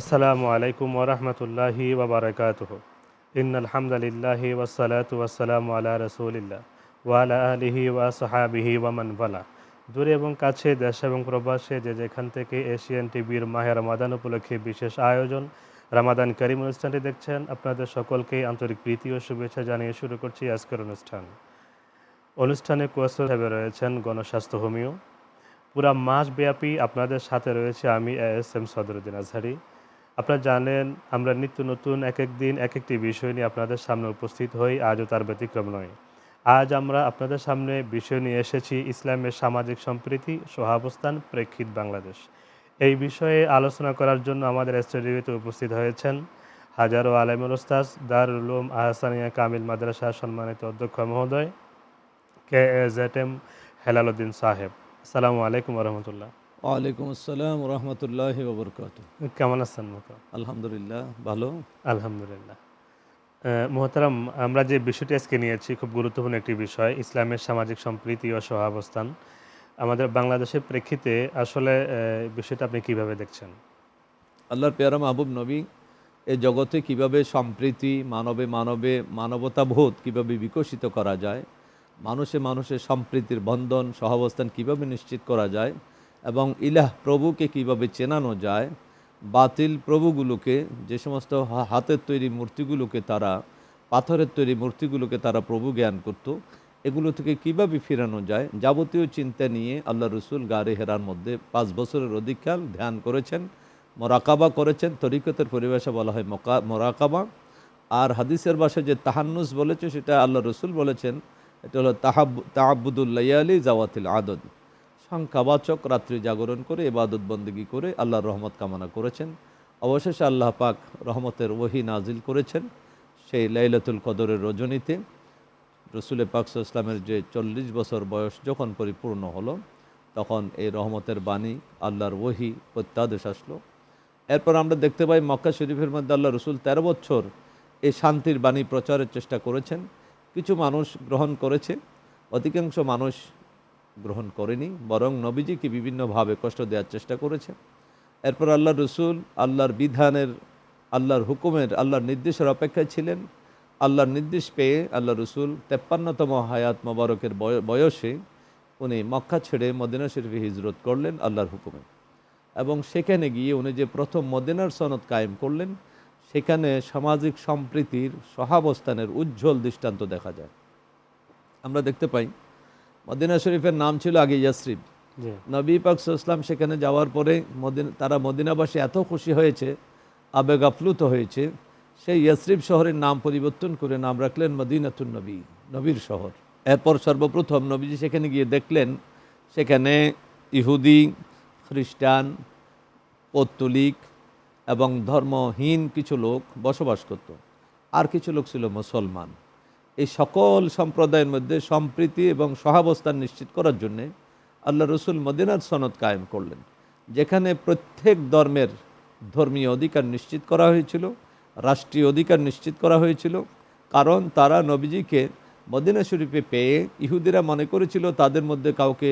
আসসালামু আলাইকুম ওরহমতুল্লাহি ওবরাকাতুহ ইন আলহামদুলিল্লাহি ওসালাতু ওয়াসালামু আলা রসুলিল্লাহ ওয়ালা আলিহি ওয়ামান ওয়ালা। দূরে এবং কাছে, দেশ এবং প্রবাসে, যে যেখান থেকে এশিয়ান টিভির মাহে রমাদান উপলক্ষে বিশেষ আয়োজন, রামাদান করিম অনুষ্ঠানটি দেখছেন আপনাদের সকলকে আন্তরিক প্রীতি ও শুভেচ্ছা জানিয়ে শুরু করছি আজকের অনুষ্ঠান। অনুষ্ঠানে হিসেবে রয়েছেন গণস্বাস্থ্য হোমিও। পুরা মাস ব্যাপী আপনাদের সাথে রয়েছে আমি এস এম সদরুদ্দিন আজহারি। আপনারা জানেন, আমরা নিত্য নতুন এক এক দিন এক একটি বিষয় নিয়ে আপনাদের সামনে উপস্থিত হই, আজও তার ব্যতিক্রম নয়। আজ আমরা আপনাদের সামনে বিষয় নিয়ে এসেছি ইসলামের সামাজিক সম্প্রীতি, সহাবস্থান, প্রেক্ষিত বাংলাদেশ। এই বিষয়ে আলোচনা করার জন্য আমাদের স্টুডিওতে উপস্থিত হয়েছেন হাজারো আলেমুল ওস্তাজ দারুল উলুম আহসানিয়া কামিল মাদ্রাসার সম্মানিত অধ্যক্ষ মহোদয়, K A Z M Helaluddin Saheb. আসসালামু আলাইকুম রহমতুল্লাহ। ওয়ালাইকুম আসসালাম রহমতুল্লাহ ববরকাত কেমন আছেন মতো আলহামদুলিল্লাহ ভালো? আলহামদুলিল্লাহ। মোহতারাম আমরা যে বিষয়টি আজকে নিয়েছি খুব গুরুত্বপূর্ণ একটি বিষয় ইসলামের সামাজিক সম্প্রীতি ও সহাবস্থান। আমাদের বাংলাদেশের প্রেক্ষিতে আসলে বিষয়টা আপনি কীভাবে দেখছেন? আল্লাহর পেয়ারা মাহবুব নবী এ জগতে কীভাবে সম্প্রীতি মানবে মানবে মানবতাবোধ কীভাবে বিকশিত করা যায় মানুষে মানুষের সম্প্রীতির বন্ধন সহাবস্থান কীভাবে নিশ্চিত করা যায় এবং ইলাহ প্রভুকে কীভাবে চেনানো যায়, বাতিল প্রভুগুলোকে, যে সমস্ত হাতের তৈরি মূর্তিগুলোকে তারা, পাথরের তৈরি মূর্তিগুলোকে তারা প্রভু জ্ঞান করত, এগুলো থেকে কীভাবে ফেরানো যায় যাবতীয় চিন্তা নিয়ে আল্লাহ রসুল গাড়ি হেরার মধ্যে পাঁচ বছরের অধিককাল ধ্যান করেছেন, মোরাকাবা করেছেন। তরিকতের পরিবেশে বলা হয় মকা মোরাকাবা। আর হাদিসের ভাষায় যে তাহান্নুস বলেছে, সেটা আল্লাহ রসুল বলেছেন, এটা হলো তাহাব তাহাবুদুল্লাইয়ালি জাওয়াতিল আদদ। সংখ্যাবাচক রাত্রি জাগরণ করে এবাদত বন্দিগি করে আল্লাহর রহমত কামনা করেছেন। অবশেষে আল্লাহ পাক রহমতের ওহি নাজিল করেছেন সেই লাইলাতুল কদরের রজনীতে। রসুল পাক ইসলামের যে চল্লিশ বছর বয়স যখন পরিপূর্ণ হলো, তখন এই রহমতের বাণী আল্লাহর ওহি প্রত্যাদেশ আসলো। এরপর আমরা দেখতে পাই মক্কা শরীফের মধ্যে আল্লাহ রসুল তেরো বছর এই শান্তির বাণী প্রচারের চেষ্টা করেছেন। কিছু মানুষ গ্রহণ করেছে, অধিকাংশ মানুষ গ্রহণ করেনি, বরং নবীজিকে বিভিন্নভাবে কষ্ট দেওয়ার চেষ্টা করেছে এরপর আল্লাহ রসুল, আল্লাহর বিধানের, আল্লাহর হুকুমের, আল্লাহর নির্দেশের অপেক্ষায় ছিলেন। আল্লাহর নির্দেশ পেয়ে আল্লাহ রসুল তেপ্পান্নতম হায়াত মোবারকের বয়- বয়সে উনি মক্কা ছেড়ে মদিনা শরীফে হিজরত করলেন আল্লাহর হুকুমে। এবং সেখানে গিয়ে উনি যে প্রথম মদিনার সনদ কায়েম করলেন, সেখানে সামাজিক সম্প্রীতির সহাবস্থানের উজ্জ্বল দৃষ্টান্ত দেখা যায়। আমরা দেখতে পাই মদিনা শরীফের নাম ছিল আগে ইয়াসরিফ নবী পাক ইসলাম সেখানে যাওয়ার পরে মদিন তারা মদিনাবাসী এত খুশি হয়েছে আবেগ আপ্লুত হয়েছে সেই ইয়াসরিফ শহরের নাম পরিবর্তন করে নাম রাখলেন মদিনাতুন নবী নবীর শহর। এরপর সর্বপ্রথম নবীজি সেখানে গিয়ে দেখলেন সেখানে ইহুদি খ্রিস্টান পৌত্তলিক এবং ধর্মহীন কিছু লোক বসবাস করত। আর কিছু লোক ছিল মুসলমান। এই সকল সম্প্রদায়ের মধ্যে সম্প্রীতি এবং সহাবস্থান নিশ্চিত করার জন্যে আল্লাহ রসুল মদিনার সনদ কায়েম করলেন, যেখানে প্রত্যেক ধর্মের ধর্মীয় অধিকার নিশ্চিত করা হয়েছিল, রাষ্ট্রীয় অধিকার নিশ্চিত করা হয়েছিল, কারণ তারা নবীজিকে মদিনা শরীফে পেয়ে ইহুদিরা মনে করেছিল তাদের মধ্যে কাউকে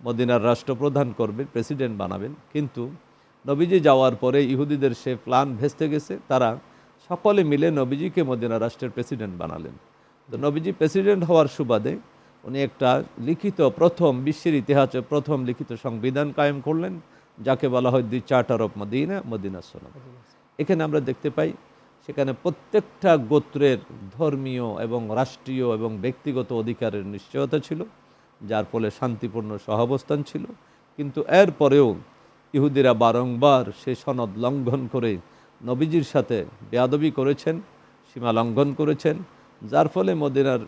মদিনার রাষ্ট্রপ্রধান করবেন প্রেসিডেন্ট বানাবেন, কিন্তু নবীজি যাওয়ার পরে ইহুদিদের সে প্ল্যান ভেস্তে গেছে, তারা সকলে মিলে নবীজিকে মদিনা রাষ্ট্রের প্রেসিডেন্ট বানালেন। তো নবীজি প্রেসিডেন্ট হওয়ার সুবাদে উনি একটা লিখিত প্রথম, বিশ্বের ইতিহাসে প্রথম লিখিত সংবিধান কায়েম করলেন, যাকে বলা হয় the charter of Medina Medina Sonam এখানে আমরা দেখতে পাই, সেখানে প্রত্যেকটা গোত্রের ধর্মীয় এবং রাষ্ট্রীয় এবং ব্যক্তিগত অধিকারের নিশ্চয়তা ছিল, যার ফলে শান্তিপূর্ণ সহাবস্থান ছিল। কিন্তু এরপরেও ইহুদিরা বারংবার সে সনদ লঙ্ঘন করে নবীজির সাথে বেয়াদবি করেছেন, সীমা লঙ্ঘন করেছেন যার ফলে মদিনার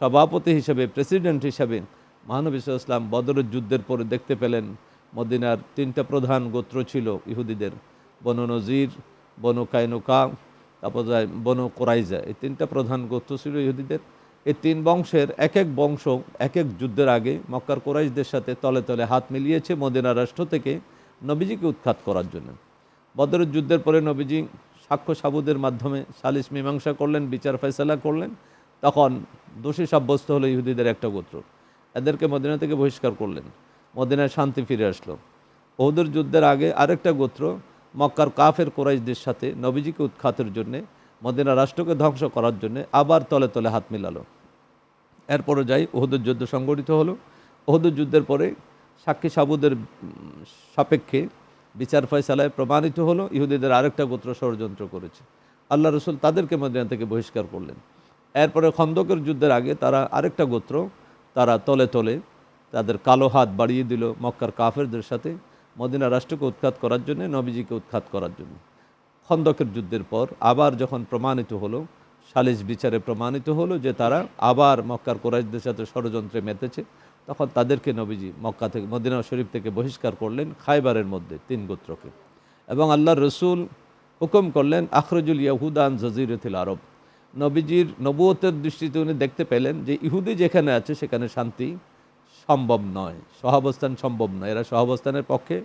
সভাপতি হিসেবে প্রেসিডেন্ট হিসেবে মহানবী ইসলাম বদরের যুদ্ধের পরে দেখতে পেলেন মদিনার তিনটা প্রধান গোত্র ছিল ইহুদিদের, বনু নজির, বনু কাইনুকা, তারপর যায় বনু কোরাইজা। এই তিনটা প্রধান গোত্র ছিল ইহুদিদের। এই তিন বংশের এক এক বংশ এক এক যুদ্ধের আগে মক্কার কোরাইশদের সাথে তলে তলে হাত মিলিয়েছে মদিনা রাষ্ট্র থেকে নবীজিকে উৎখাত করার জন্য। বদরের যুদ্ধের পরে নবীজি সাক্ষ্য সাবুদের মাধ্যমে সালিস মীমাংসা করলেন, বিচার ফয়সালা করলেন, তখন দোষী সাব্যস্ত হলো ইহুদিদের একটা গোত্র। এদেরকে মদিনা থেকে বহিষ্কার করলেন, মদিনায় শান্তি ফিরে আসলো। ওহুদের যুদ্ধের আগে আরেকটা গোত্র, মক্কার কাফের কোরাইশদের সাথে নবীজিকে উৎখাতের জন্যে, মদিনা রাষ্ট্রকে ধ্বংস করার জন্যে আবার তলে তলে হাত মিলালো। এরপরে যাই, ওহুদের যুদ্ধ সংগঠিত হলো। ওহুদের যুদ্ধের পরে সাক্ষী সাবুদের সাপেক্ষে বিচার ফয়সালায় প্রমাণিত হলো, ইহুদিদের আরেকটা গোত্র ষড়যন্ত্র করেছে। আল্লাহ রসুল তাদেরকে মদিনা থেকে বহিষ্কার করলেন। এরপরে খন্দকের যুদ্ধের আগে তারা আরেকটা গোত্র, তারা তলে তলে তাদের কালো হাত বাড়িয়ে দিল মক্কার কাফেরদের সাথে মদিনা রাষ্ট্রকে উৎখাত করার জন্য, নবীজিকে উৎখাত করার জন্য। খন্দকের যুদ্ধের পর আবার যখন প্রমাণিত হলো, সালিস বিচারে প্রমাণিত হলো যে তারা আবার মক্কার কোরাইশদের সাথে ষড়যন্ত্রে মেতেছে তখন তাদেরকে নবীজি মক্কা থেকে মদিনা শরীফ থেকে বহিষ্কার করলেন খাইবারের মধ্যে তিন গোত্রকে। এবং আল্লাহ রসুল হুকুম করলেন আখরজুল ইয়াহুদান জজিরতুল আরব। নবীজির নবুয়তের দৃষ্টিতে উনি দেখতে পেলেন যে ইহুদি যেখানে আছে সেখানে শান্তি সম্ভব নয় সহাবস্থান সম্ভব নয়। এরা সহাবস্থানের পক্ষে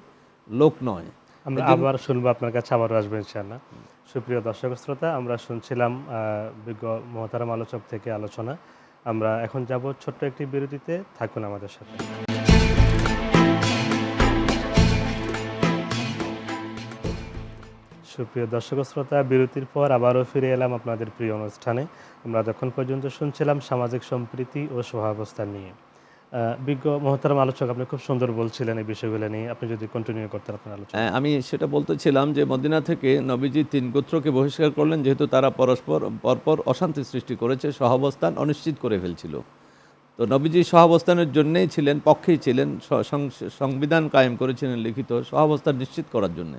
লোক নয়। আমরা আবার শুনব আপনার কাছে আবারও আসব ইনশাআল্লাহ। সুপ্রিয় দর্শক শ্রোতা আমরা শুনছিলাম বিজ্ঞ মহতারাম আলোচক থেকে আলোচনা। আমরা এখন যাব ছোট্ট একটি বিরতিতে, থাকুন আমাদের সাথে। সুপ্রিয় দর্শক শ্রোতা, বিরতির পর আবারও ফিরে এলাম আপনাদের প্রিয় অনুষ্ঠানে। আমরা যখন পর্যন্ত শুনছিলাম সামাজিক সম্প্রীতি ও সহাবস্থান নিয়ে। বিজ্ঞ মহতারাম আলোচক আপনি খুব সুন্দর বলছিলেন এই বিষয়গুলো নিয়ে। আপনি যদি কন্টিনিউ করতেন আপনার আলোচনা। হ্যাঁ, আমি সেটা বলতেছিলাম যে মদিনা থেকে নবীজি তিন গোত্রকে বহিষ্কার করলেন যেহেতু তারা পরস্পর পরপর অশান্তি সৃষ্টি করেছে সহাবস্থান অনিশ্চিত করে ফেলছিল। তো নবীজি সহাবস্থানের জন্যেই ছিলেন পক্ষেই ছিলেন সংবিধান কায়েম করেছিলেন লিখিত সহাবস্থান নিশ্চিত করার জন্য।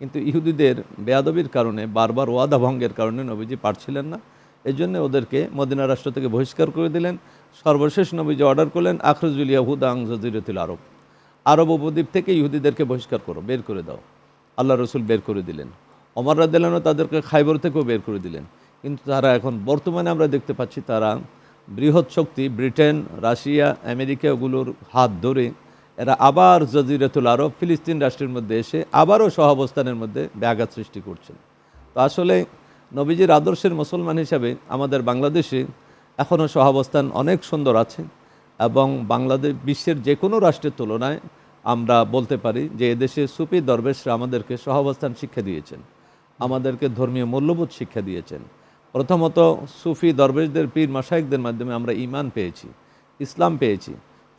কিন্তু ইহুদিদের বেয়াদবির কারণে বারবার ওয়াদা ভঙ্গের কারণে নবীজি পারছিলেন না। এই জন্য ওদেরকে মদিনা রাষ্ট্র থেকে বহিষ্কার করে দিলেন। সর্বশেষ নবীজি অর্ডার করলেন, আখরজুল ইয়াহুদা জজিরতুল আরব। আরব উপদ্বীপ থেকে ইহুদিদেরকে বহিষ্কার করো, বের করে দাও। আল্লাহ রসুল বের করে দিলেন। অমর রাদিল্লাহও তাদেরকে খাইবর থেকেও বের করে দিলেন। কিন্তু তারা এখন বর্তমানে আমরা দেখতে পাচ্ছি তারা বৃহৎ শক্তি, ব্রিটেন, রাশিয়া, আমেরিকা ওগুলোর হাত ধরে এরা আবার জজিরাতুল আরব, ফিলিস্তিন রাষ্ট্রের মধ্যে এসে আবারও সহাবস্থানের মধ্যে ব্যাঘাত সৃষ্টি করছেন। তো আসলে নবীজির আদর্শের মুসলমান হিসাবে আমাদের বাংলাদেশে এখনও সহাবস্থান অনেক সুন্দর আছে এবং বাংলাদেশ বিশ্বের যে কোনো রাষ্ট্রের তুলনায় আমরা বলতে পারি যে এদেশে সুফি দরবেশরা আমাদেরকে সহাবস্থান শিক্ষা দিয়েছেন, আমাদেরকে ধর্মীয় মূল্যবোধ শিক্ষা দিয়েছেন। প্রথমত সুফি দরবেশদের পীর মাসাইকদের মাধ্যমে আমরা ইমান পেয়েছি, ইসলাম পেয়েছি,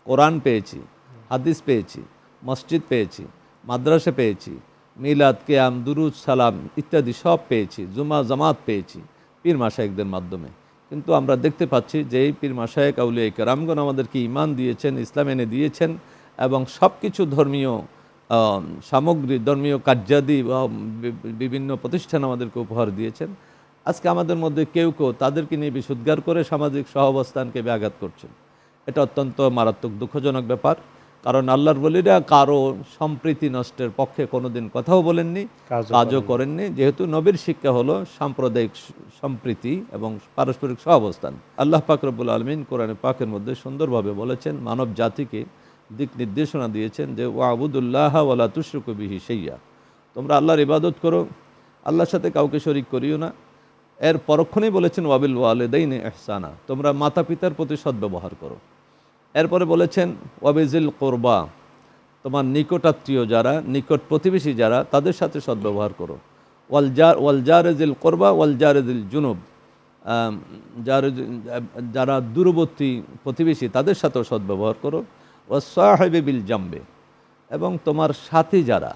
কোরআন পেয়েছি, হাদিস পেয়েছি, মসজিদ পেয়েছি, মাদ্রাসা পেয়েছি, মিলাদ, কেয়াম, দুরুদ, সালাম ইত্যাদি সব পেয়েছি, জুমা, জামাত পেয়েছি পীর মাসাইকদের মাধ্যমে। কিন্তু আমরা দেখতে পাচ্ছি যে এই পীর মাসায়েক আউলিয়া কেরামগণ আমাদেরকে ইমান দিয়েছেন, ইসলাম এনে দিয়েছেন এবং সব কিছু ধর্মীয় সামগ্রী, ধর্মীয় কার্যাদি বা, বিভিন্ন প্রতিষ্ঠান আমাদেরকে উপহার দিয়েছেন। আজকে আমাদের মধ্যে কেউ কেউ তাদেরকে নিয়ে বিশুদ্গার করে সামাজিক সহাবস্থানকে ব্যাঘাত করছেন। এটা অত্যন্ত মারাত্মক দুঃখজনক ব্যাপার। কারণ আল্লাহর বলিরা কারও সম্প্রীতি নষ্টের পক্ষে কোনোদিন কথাও বলেননি কাজও করেননি। যেহেতু নবীর শিক্ষা হলো সাম্প্রদায়িক সম্প্রীতি এবং পারস্পরিক সহাবস্থান। আল্লাহ পাক রব্বুল আলমিন কোরআনে পাকের মধ্যে সুন্দরভাবে বলেছেন মানব জাতিকে দিক নির্দেশনা দিয়েছেন যে ও আবুদুল্লাহ ওয়ালা তুশরুক বিহি সেইয়া তোমরা আল্লাহর ইবাদত করো আল্লাহর সাথে কাউকে শরিক করিও না। এর পরক্ষণেই বলেছেন ওয়াবিল ওয়ালেদাইন এহসানা তোমরা মাতা পিতার প্রতি সদ্ব্যবহার করো। এরপরে বলেছেন ওয়াবিজিল কোরবা তোমার নিকটাত্মীয় যারা নিকট প্রতিবেশী যারা তাদের সাথে সদ্ব্যবহার করো। ওয়াল জার ওয়াল জারেজিল কোরবা ওয়াল জারেজিল জুনুব। যার যারা দূরবর্তী প্রতিবেশী তাদের সাথেও সদ্ব্যবহার করো। ও সাহেবে বিল জাম্বে। এবং তোমার সাথী যারা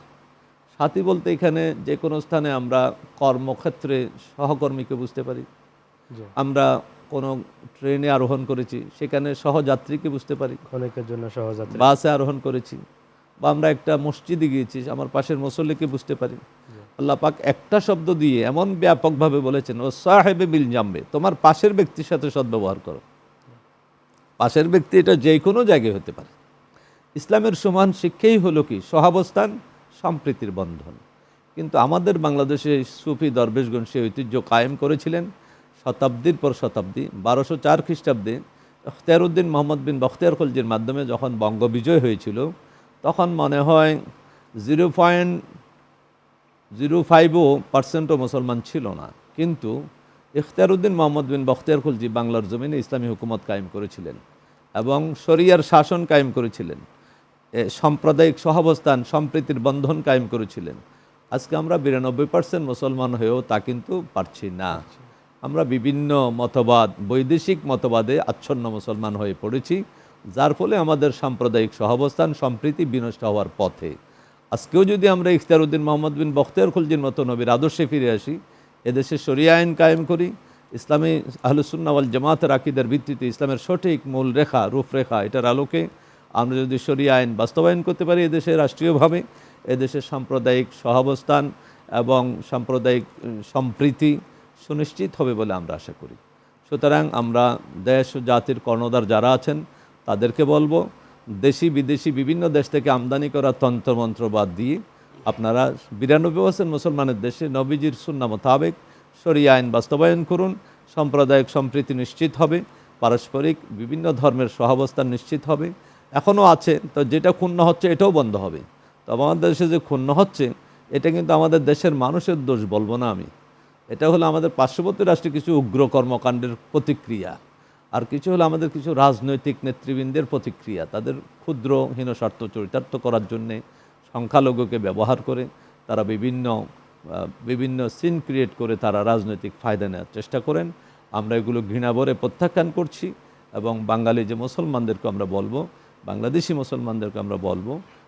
সাথী বলতে এখানে যে কোনো স্থানে আমরা কর্মক্ষেত্রে সহকর্মীকে বুঝতে পারি। আমরা কোনো ট্রেনে আরোহণ করেছি সেখানে সহযাত্রীকে বুঝতে পারি। ক্ষণিকের জন্য সহযাত্রী। বাসে আরোহণ করেছি বা আমরা একটা মসজিদে গিয়েছি আমার পাশের মুসল্লিকে বুঝতে পারি। আল্লাহ পাক একটা শব্দ দিয়ে এমন ব্যাপকভাবে বলেছেন ও সাহেবে বিল জামবে তোমার পাশের ব্যক্তির সাথে সদ্ব্যবহার করো। পাশের ব্যক্তি এটা যে কোনো জায়গায় হতে পারে। ইসলামের সমান শিক্ষাই হলো কি? সহাবস্থান সম্প্রীতির বন্ধন। কিন্তু আমাদের বাংলাদেশে সুফি দরবেশগণ সে ঐতিহ্য কায়েম করেছিলেন। শতাব্দীর পর শতাব্দী, বারোশো চার খ্রিস্টাব্দে অখতিয়ারউদ্দিন মোহাম্মদ বিন বখতিয়ার খলজির মাধ্যমে যখন বঙ্গ বিজয় হয়েছিল, তখন মনে হয় জিরো পয়েন্ট জিরো ফাইভও পার্সেন্টও মুসলমান ছিল না। কিন্তু ইখতিয়ারউদ্দিন মোহাম্মদ বিন বখতিয়ার খুলজি বাংলার জমিনে ইসলামী হুকুমত কায়েম করেছিলেন এবং শরিয়ার শাসন কায়েম করেছিলেন। সাম্প্রদায়িক সহাবস্থান, সম্প্রীতির বন্ধন কায়েম করেছিলেন। আজকে আমরা বিরানব্বই পার্সেন্ট মুসলমান হয়েও তা কিন্তু পারছি না। আমরা বিভিন্ন মতবাদ, বৈদেশিক মতবাদে আচ্ছন্ন মুসলমান হয়ে পড়েছি, যার ফলে আমাদের সাম্প্রদায়িক সহাবস্থান সম্প্রীতি বিনষ্ট হওয়ার পথে। আজকেও যদি আমরা ইখতিয়ারউদ্দিন মোহাম্মদ বিন বখতিয়ার খুলজির মতো নবীর আদর্শে ফিরে আসি, এদেশে শরিয়া আইন কায়েম করি, ইসলামী আহলুসুন্নাওয়াল জামাতের আকিদের ভিত্তিতে ইসলামের সঠিক মূল রেখা, রূপরেখা এটার আলোকে আমরা যদি শরিয়া আইন বাস্তবায়ন করতে পারি এদেশে রাষ্ট্রীয়ভাবে এদেশের সাম্প্রদায়িক সহাবস্থান এবং সাম্প্রদায়িক সম্প্রীতি সুনিশ্চিত হবে বলে আমরা আশা করি। সুতরাং আমরা দেশ ও জাতির কর্ণধার যারা আছেন, তাদেরকে বলব, দেশি বিদেশি বিভিন্ন দেশ থেকে আমদানি করা তন্ত্রমন্ত্র বাদ দিয়ে আপনারা বিরানব্বই পার্সেন্ট মুসলমানের দেশে নবীজির সুন্না মোতাবেক শরিয়া আইন বাস্তবায়ন করুন। সাম্প্রদায়িক সম্প্রীতি নিশ্চিত হবে, পারস্পরিক বিভিন্ন ধর্মের সহাবস্থান নিশ্চিত হবে। এখনও আছে, তো যেটা ক্ষুণ্ণ হচ্ছে এটাও বন্ধ হবে। তো আমাদের দেশে যে ক্ষুণ্ণ হচ্ছে, এটা কিন্তু আমাদের দেশের মানুষের দোষ বলব না আমি। এটা হলো আমাদের পার্শ্ববর্তী রাষ্ট্রে কিছু উগ্র কর্মকাণ্ডের প্রতিক্রিয়া, আর কিছু হলো আমাদের কিছু রাজনৈতিক নেতৃবৃন্দের প্রতিক্রিয়া, তাদের ক্ষুদ্র হীন স্বার্থ চরিতার্থ করার জন্যে সংখ্যালঘুকে ব্যবহার করে তারা বিভিন্ন বিভিন্ন সিন ক্রিয়েট করে তারা রাজনৈতিক ফায়দা নেওয়ার চেষ্টা করেন। আমরা এগুলো ঘৃণাভরে প্রত্যাখ্যান করছি এবং বাঙালি যে মুসলমানদেরকে আমরা বলব, বাংলাদেশি মুসলমানদেরকে আমরা বলব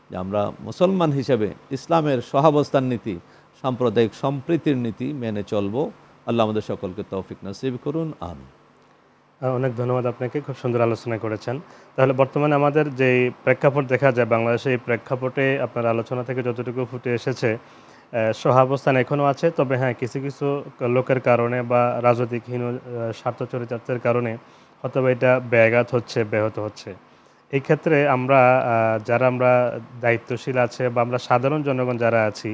যে আমরা মুসলমান হিসেবে ইসলামের সহাবস্থান নীতি সাম্প্রদায়িক সম্প্রীতির নীতি মেনে চলবো। আল্লাহ আমাদের সকলকে তৌফিক নসিব করুন। আহ, অনেক ধন্যবাদ আপনাকে। খুব সুন্দর আলোচনা করেছেন। তাহলে বর্তমানে আমাদের যে প্রেক্ষাপট দেখা যায় বাংলাদেশে এই প্রেক্ষাপটে আপনার আলোচনা থেকে যতটুকু ফুটে এসেছে সহাবস্থান এখনও আছে। তবে হ্যাঁ কিছু কিছু লোকের কারণে বা রাজনৈতিকহীন স্বার্থ চরিতার্থের কারণে হয়তো এটা ব্যাঘাত হচ্ছে ব্যাহত হচ্ছে। এই ক্ষেত্রে আমরা যারা আমরা দায়িত্বশীল আছে বা আমরা সাধারণ জনগণ যারা আছি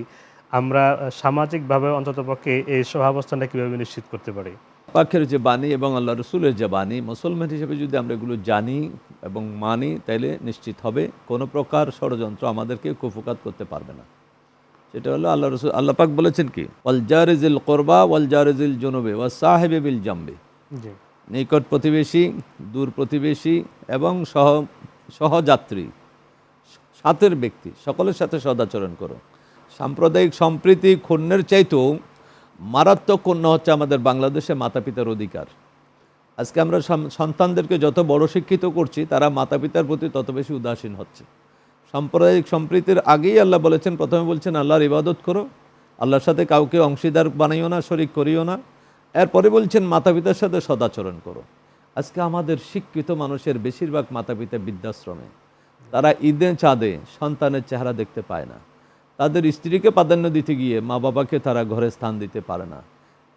আমরা সামাজিকভাবে অন্ততপক্ষে এই সহাবস্থানটা কীভাবে নিশ্চিত করতে পারি? পাখের যে বাণী এবং আল্লাহ রসুলের যে বাণী মুসলমান হিসেবে যদি আমরা এগুলো জানি এবং মানি তাইলে নিশ্চিত হবে কোনো প্রকার ষড়যন্ত্র আমাদেরকে কুফুকাত করতে পারবে না। সেটা হলো আল্লাহ রসুল আল্লাহ পাক বলেছেন কি? ওয়াল জারিজিল কোরবা ওয়াল জারিজিল জনবে ওয়া সাহেবে বিল জাম্বে। নিকট প্রতিবেশী দূর প্রতিবেশী এবং সহ সহযাত্রী সাথের ব্যক্তি সকলের সাথে সদাচরণ করো। সাম্প্রদায়িক সম্প্রীতি ক্ষুণ্ণের চাইতেও মারাত্মক ক্ষুণ্ণ হচ্ছে আমাদের বাংলাদেশে মাতা পিতার অধিকার। আজকে আমরা সন্তানদেরকে যত বড় শিক্ষিত করছি, তারা মাতা পিতার প্রতি তত বেশি উদাসীন হচ্ছে। সাম্প্রদায়িক সম্প্রীতির আগেই আল্লাহ বলেছেন, প্রথমে বলছেন, আল্লাহর ইবাদত করো, আল্লাহর সাথে কাউকে অংশীদার বানাইও না, শরিক করিও না। এরপরে বলছেন মাতা পিতার সাথে সদাচরণ করো। আজকে আমাদের শিক্ষিত মানুষের বেশিরভাগ মাতা পিতা বৃদ্ধাশ্রমে। তারা ঈদে চাঁদে সন্তানের চেহারা দেখতে পায় না। তাদের স্ত্রীকে প্রাধান্য দিতে গিয়ে মা বাবাকে তারা ঘরে স্থান দিতে পারে না।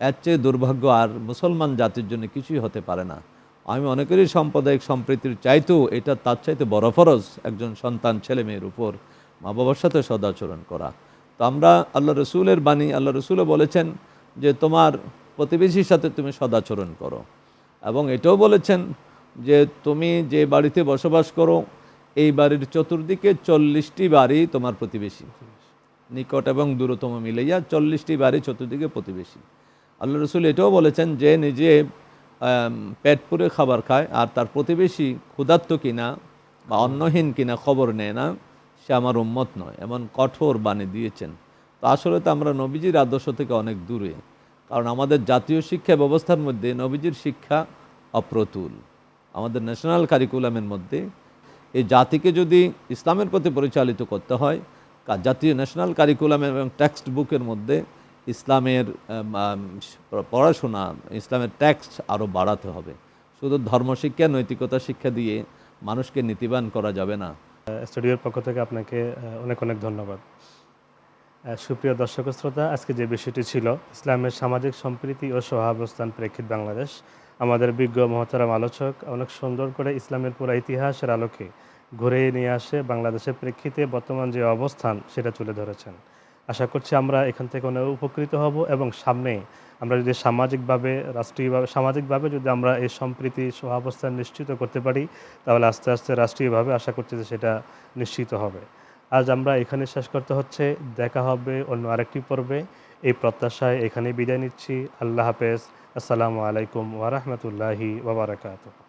এর চেয়ে দুর্ভাগ্য আর মুসলমান জাতির জন্য কিছুই হতে পারে না। আমি করি সাম্প্রদায়িক সম্প্রীতির চাইতেও এটা তার চাইতে বড় ফরজ একজন সন্তান ছেলে মেয়ের উপর মা বাবার সাথে সদাচরণ করা। তো আমরা আল্লাহ রসুলের বাণী, আল্লাহ রসুলও বলেছেন যে তোমার প্রতিবেশীর সাথে তুমি সদাচরণ করো। এবং এটাও বলেছেন যে তুমি যে বাড়িতে বসবাস করো, এই বাড়ির চতুর্দিকে চল্লিশটি বাড়ি তোমার প্রতিবেশী। নিকট এবং দূরতম মিলাইয়া চল্লিশটি বাড়ি চতুর্দিকে প্রতিবেশী। আল্লাহ রসুল এটাও বলেছেন যে নিজে পেট পুরে খাবার খায় আর তার প্রতিবেশী ক্ষুধার্ত কিনা বা অন্নহীন কিনা খবর নেয় না, সে আমার উম্মত নয়, এমন কঠোর বাণী দিয়েছেন। তো আসলে তো আমরা নবীজির আদর্শ থেকে অনেক দূরে, কারণ আমাদের জাতীয় শিক্ষা ব্যবস্থার মধ্যে নবীজির শিক্ষা অপ্রতুল। আমাদের ন্যাশনাল কারিকুলামের মধ্যে এই জাতিকে যদি ইসলামের প্রতি পরিচালিত করতে হয় জাতীয় ন্যাশনাল কারিকুলাম এবং টেক্সট বুকের মধ্যে ইসলামের পড়াশোনা, ইসলামের টেক্সট আরও বাড়াতে হবে। শুধু ধর্মশিক্ষা নৈতিকতা শিক্ষা দিয়ে মানুষকে নীতিবান করা যাবে না। স্টুডিওর পক্ষ থেকে আপনাকে অনেক অনেক ধন্যবাদ। সুপ্রিয় দর্শক শ্রোতা, আজকে যে বিষয়টি ছিল, ইসলামের সামাজিক সম্প্রীতি ও সহাবস্থান প্রেক্ষিত বাংলাদেশ, আমাদের বিজ্ঞ মহতারাম আলোচক অনেক সুন্দর করে ইসলামের পুরো ইতিহাসের আলোকে ঘুরে নিয়ে আসে বাংলাদেশের প্রেক্ষিতে বর্তমান যে অবস্থান, সেটা তুলে ধরেছেন। আশা করছি আমরা এখান থেকে অনেক উপকৃত হব এবং সামনে আমরা যদি সামাজিকভাবে, রাষ্ট্রীয়ভাবে, সামাজিকভাবে যদি আমরা এই সম্প্রীতি সহাবস্থান নিশ্চিত করতে পারি, তাহলে আস্তে আস্তে রাষ্ট্রীয়ভাবে আশা করছি যে সেটা নিশ্চিত হবে। আজ আমরা এখানে শেষ করতে হচ্ছে, দেখা হবে অন্য আরেকটি পর্বে। এই প্রত্যাশায় এখানে বিদায় নিচ্ছি। আল্লাহ হাফেজ। আসসালামু আলাইকুম ওয়ারহমতুল্লাহি ওবরাকাতুহ